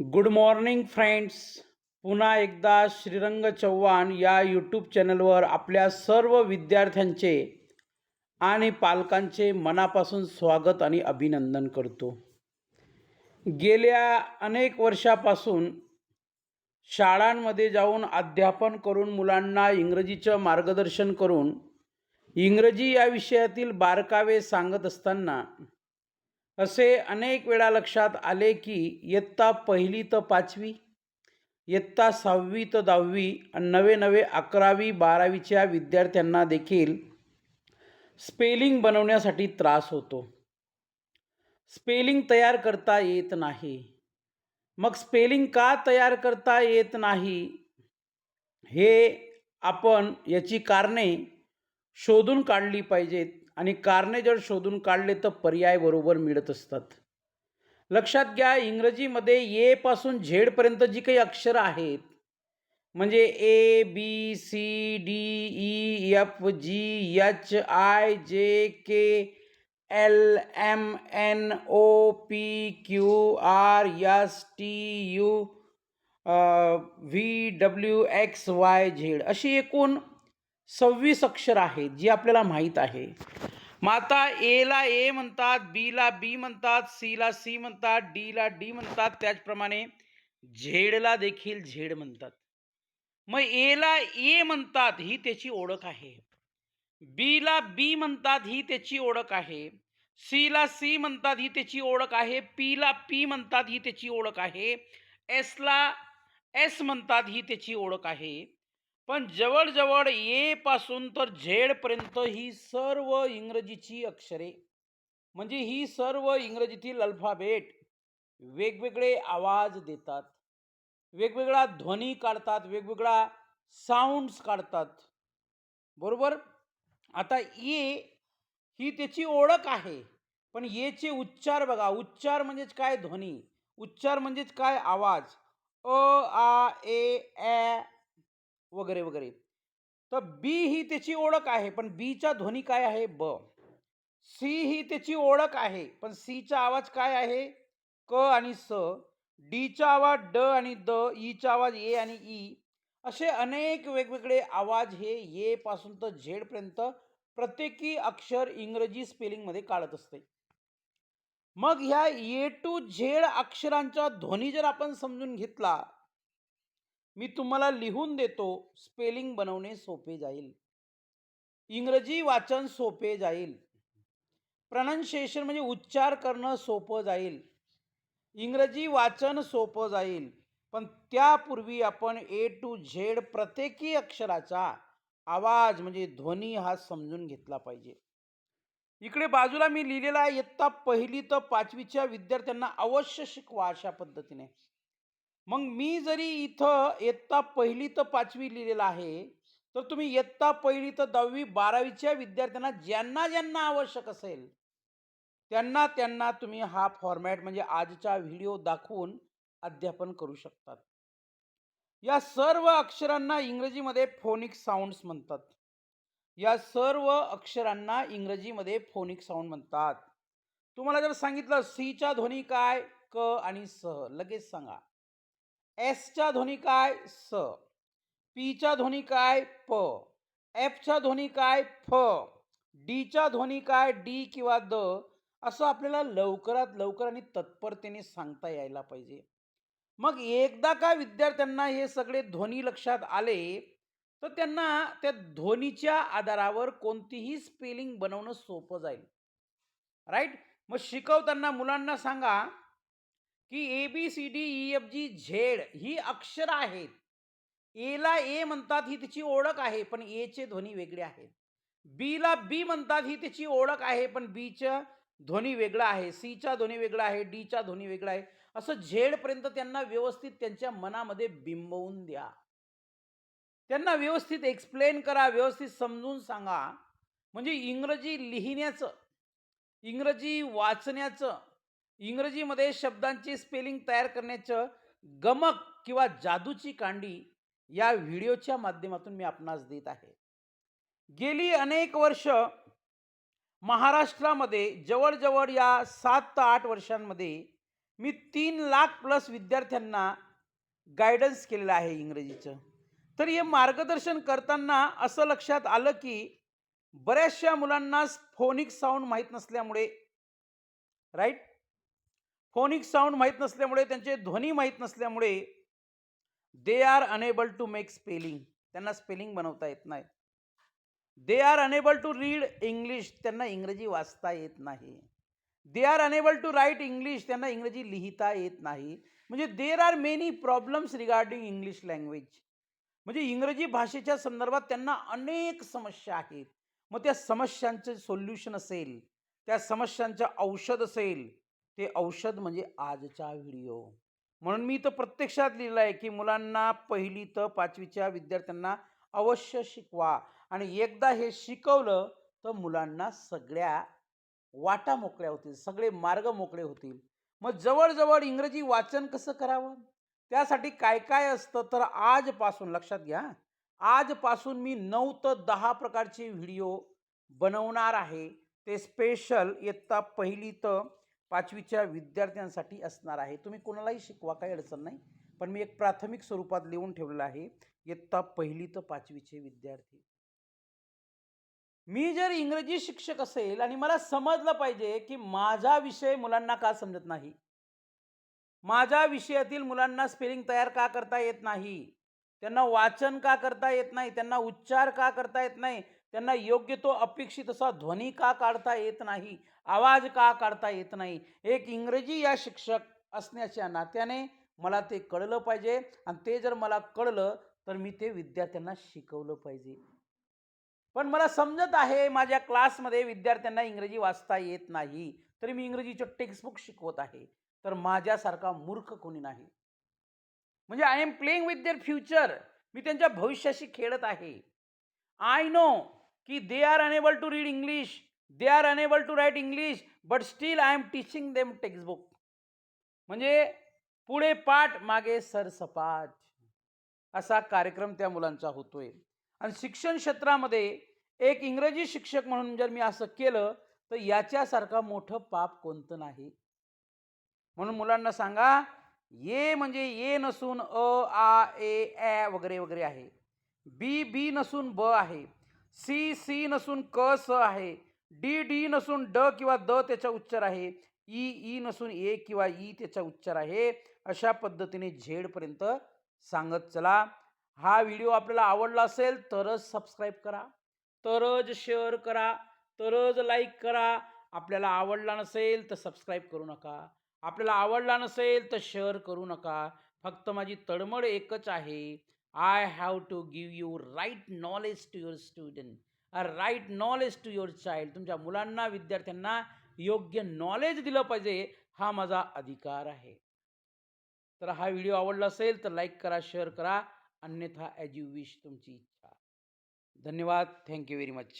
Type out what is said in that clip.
Good morning friends. पुन्हा एकदा श्रीरंग चव्हाण या यूट्यूब चॅनलवर आपल्या सर्व विद्यार्थ्यांचे आणि पालकांचे मनापासून स्वागत आणि अभिनंदन करतो. गेल्या अनेक वर्षापासून शाळांमध्ये जाऊन अध्यापन करून मुलांना इंग्रजीचं मार्गदर्शन करून इंग्रजी या विषयातील बारकावे सांगत असताना असे अनेक वेळा लक्षात आले की इयत्ता पहिली तर पाचवी इयत्ता सहावी तर दहावी आणि नवे नवे अकरावी बारावीच्या विद्यार्थ्यांना देखील स्पेलिंग बनवण्यासाठी त्रास होतो. स्पेलिंग तयार करता येत नाही. मग स्पेलिंग का तयार करता येत नाही? हे आपण याची कारणे शोधून काढली पाहिजेत. आणि कारणे जर शोधून काढले तर पर्याय बरोबर मिळत असतात. लक्षात घ्या इंग्रजीमध्ये ए पासून झेडपर्यंत जी काही अक्षरं आहेत म्हणजे A B C D E F G H I J K L M N O P Q R S T U V W X Y Z अशी एकूण सव्वीस अक्षर आहेत जी आपल्याला माहीत आहे. माता एला ए म्हणतात बीला बी म्हणतात सीला सी म्हणतात डीला डी म्हणतात. त्याचप्रमाणे झेडला देखील झेड म्हणतात. मग एला ए म्हणतात ही त्याची ओळख आहे. बीला बी म्हणतात ही त्याची ओळख आहे. सीला सी म्हणतात ही त्याची ओळख आहे. पीला पी म्हणतात ही त्याची ओळख आहे. एसला एस म्हणतात ही त्याची ओळख आहे. पण जवळजवळ ए पासून तर झेडपर्यंत ही सर्व इंग्रजीची अक्षरे म्हणजे ही सर्व इंग्रजीतील अल्फाबेट वेगवेगळे आवाज देतात वेगवेगळा ध्वनी काढतात वेगवेगळा साऊंड्स काढतात. बरोबर? आता ए ही त्याची ओळख आहे पण येचे उच्चार बघा उच्चार म्हणजेच काय ध्वनी? उच्चार म्हणजेच काय आवाज? अ आ ए ए वगैरे वगैरे. तर बी ही त्याची ओळख आहे पण बीचा ध्वनी काय आहे? ब. सी ही त्याची ओळख आहे पण सीचा आवाज काय आहे? क आणि स. डीचा आवाज ड आणि द ईचा आवाज ए आणि ई. असे अनेक वेगवेगळे आवाज हे ये पासून तर झेड पर्यंत प्रत्येकी अक्षर इंग्रजी स्पेलिंगमध्ये काढत असते. मग ह्या ए टू झेड अक्षरांचा ध्वनी जर आपण समजून घेतला मी तुम्हाला लिहून देतो स्पेलिंग बनवणे सोपे जाईल. इंग्रजी वाचन सोपे जाईल. प्रनन्शिएशन म्हणजे उच्चार करणं सोपं जाईल. इंग्रजी वाचन सोपं जाईल. पण त्यापूर्वी आपण ए टू झेड प्रत्येकी अक्षराचा आवाज म्हणजे ध्वनी हा समजून घेतला पाहिजे. इकडे बाजूला मी लिहिलेला इयत्ता पहिली तर पाचवीच्या विद्यार्थ्यांना अवश्य शिकवा अशा पद्धतीने. मग मी जरी इथं इयत्ता पहिली तर पाचवी लिहिलेलं आहे तर तुम्ही इयत्ता पहिली तर दहावी बारावीच्या विद्यार्थ्यांना ज्यांना ज्यांना आवश्यक असेल त्यांना त्यांना तुम्ही हा फॉर्मॅट म्हणजे आजचा व्हिडिओ दाखवून अध्यापन करू शकतात. या सर्व अक्षरांना इंग्रजीमध्ये फोनिक साऊंड्स म्हणतात. या सर्व अक्षरांना इंग्रजीमध्ये फोनिक साऊंड म्हणतात. तुम्हाला जर सांगितलं सीच्या ध्वनी काय क आणि स लगेच सांगा. एसच्या ध्वनी काय? स. पीच्या ध्वनी काय? प. एफच्या ध्वनी काय? फ. डीच्या ध्वनी काय? डी किंवा द. असं आपल्याला लवकरात लवकर आणि तत्परतेने सांगता यायला पाहिजे. मग एकदा का विद्यार्थ्यांना हे सगळे ध्वनी लक्षात आले तर त्यांना त्या ध्वनीच्या आधारावर कोणतीही स्पेलिंग बनवणं सोपं जाईल. राईट मग शिकवताना मुलांना सांगा की A B C D E F G Z ही अक्षर आहेत. एला ए म्हणतात ही तिची ओळख आहे पण एचे ध्वनी वेगळे आहेत. बीला बी म्हणतात ही त्याची ओळख आहे पण बीच्या ध्वनी वेगळा आहे. सीचा ध्वनी वेगळा आहे डीचा ध्वनी वेगळा आहे. असं झेडपर्यंत त्यांना व्यवस्थित त्यांच्या मनामध्ये बिंबवून द्या. त्यांना व्यवस्थित एक्सप्लेन करा व्यवस्थित समजून सांगा. म्हणजे इंग्रजी लिहिण्याचं इंग्रजी वाचण्याचं इंग्रजीमध्ये शब्दांची स्पेलिंग तयार करण्याचं गमक किंवा जादूची कांडी या व्हिडिओच्या माध्यमातून मी आपणास देत आहे. गेली अनेक वर्ष महाराष्ट्रामध्ये जवळजवळ या सात ते आठ वर्षांमध्ये मी तीन लाख प्लस विद्यार्थ्यांना गायडन्स केलेलं आहे इंग्रजीचं. तर हे मार्गदर्शन करताना असं लक्षात आलं की बऱ्याचशा मुलांना फोनिक साऊंड माहीत नसल्यामुळे राईट फोनिक साऊंड माहीत नसल्यामुळे त्यांचे ध्वनी माहीत नसल्यामुळे they are unable to make spelling त्यांना स्पेलिंग बनवता येत नाही. They are unable to read English त्यांना इंग्रजी वाचता येत नाही. They are unable to write English त्यांना इंग्रजी लिहिता येत नाही. म्हणजे there are many problems regarding English language म्हणजे इंग्रजी भाषेच्या संदर्भात त्यांना अनेक समस्या आहेत. मग त्या समस्यांचे सोल्युशन असेल त्या समस्यांचं औषध असेल ते औषध म्हणजे आजचा व्हिडिओ. म्हणून मी तर प्रत्यक्षात लिहिलं आहे की मुलांना पहिली तर पाचवीच्या विद्यार्थ्यांना अवश्य शिकवा. आणि एकदा हे शिकवलं तर मुलांना सगळ्या वाटा मोकळ्या होतील सगळे मार्ग मोकळे होतील. मग जवळजवळ इंग्रजी वाचन कसं करावं? त्यासाठी काय काय असतं तर आजपासून लक्षात घ्या. आजपासून मी नऊ तर दहा प्रकारचे व्हिडिओ बनवणार आहे. ते स्पेशल इयत्ता पहिली तर पाचवीच्या विद्यार्थ्यांसाठी असणार आहे. तुम्ही कोणालाही शिकवा काही अडचण नाही. पण मी एक प्राथमिक स्वरूपात लिहून ठेवलेलं आहे. इयत्ता पहिली तर पाचवीचे विद्यार्थी. मी जर इंग्रजी शिक्षक असेल आणि मला समजलं पाहिजे की माझा विषय मुलांना का समजत नाही? माझ्या विषयातील मुलांना स्पेलिंग तयार का करता येत नाही? त्यांना वाचन का करता येत नाही? त्यांना उच्चार का करता येत नाही? त्यांना योग्य तो अपेक्षित असा ध्वनी का काढता येत नाही आवाज का काढता येत नाही? एक इंग्रजी या शिक्षक असण्याच्या नात्याने मला ते कळलं पाहिजे आणि ते जर मला कळलं तर मी ते विद्यार्थ्यांना शिकवलं पाहिजे. पण मला समजत आहे माझ्या क्लासमध्ये विद्यार्थ्यांना इंग्रजी वाचता येत नाही तरी मी इंग्रजीचं टेक्स्टबुक शिकवत आहे. तर माझ्यासारखा मूर्ख कोणी नाही. म्हणजे I am playing with their future. मी त्यांच्या भविष्याशी खेळत आहे. आय नो की they are unable to read English they are unable to write English but still I am teaching them textbook म्हणजे पुढे पाठ मागे सरसपाट असा कार्यक्रम त्या मुलांचा होतोय. आणि शिक्षण क्षेत्रामध्ये एक इंग्रजी शिक्षक म्हणून जर मी असं केलं तर याच्यासारखा मोठं पाप कोणतं नाही? म्हणून मुलांना सांगा ये म्हणजे ये नसून अ आ ए ॲ वगैरे वगैरे आहे. बी बी नसून ब आहे. सी सी नसून क स आहे. डी डी नसून ड किंवा द त्याचा उच्चार आहे. ई ई नसून ए किंवा ई त्याचा उच्चार आहे. अशा पद्धतीने झेडपर्यंत सांगत चला. हा व्हिडिओ आपल्याला आवडला असेल तरच सबस्क्राईब करा. तरच शेअर करा. तरच लाईक करा. आपल्याला आवडला नसेल तर सबस्क्राईब करू नका. आपल्याला आवडला नसेल तर शेअर करू नका. फक्त माझी तळमळ एकच आहे. I have to give you right knowledge to your student a right knowledge to your child तुमच्या मुलांना विद्यार्थ्यांना योग्य नॉलेज दिलं पाहिजे हा माझा अधिकार आहे. तर हा व्हिडिओ आवडला असेल तर लाईक करा शेअर करा. अन्यथा ॲज यू विश तुमची इच्छा. धन्यवाद. Thank you very much